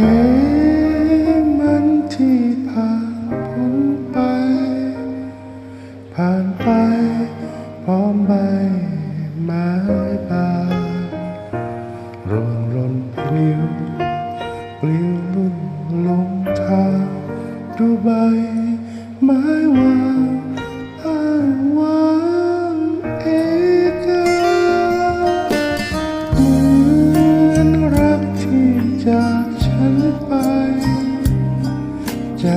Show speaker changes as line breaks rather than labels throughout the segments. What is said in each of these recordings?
ให้มันที่ผ่านพ้นไป ผ่านไปพร้อมใบไม้บานรนรนพลิ้วปลิวลุ่นลงทางดูใบไม้วาง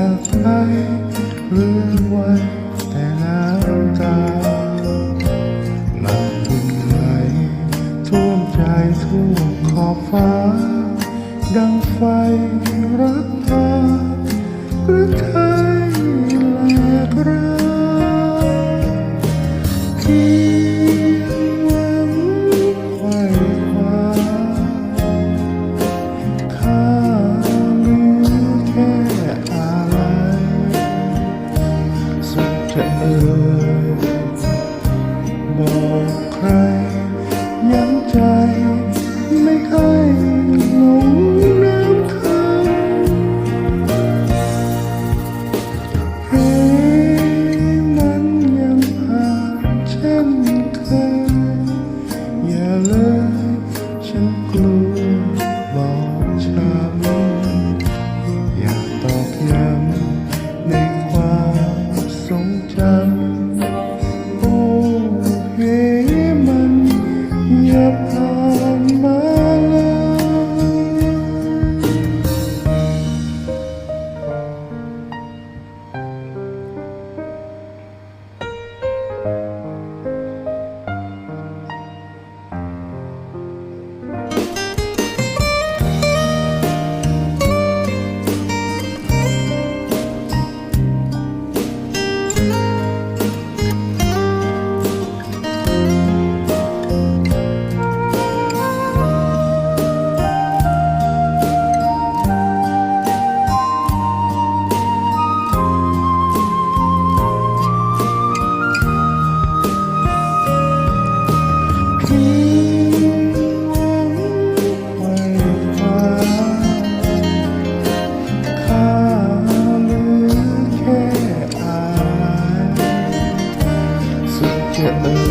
จากไปเรื่องวันแต่น้ำตามันบุญไหลท่วมใจท่วมขอบฟ้า ดังไฟรักพาห ใคร สุด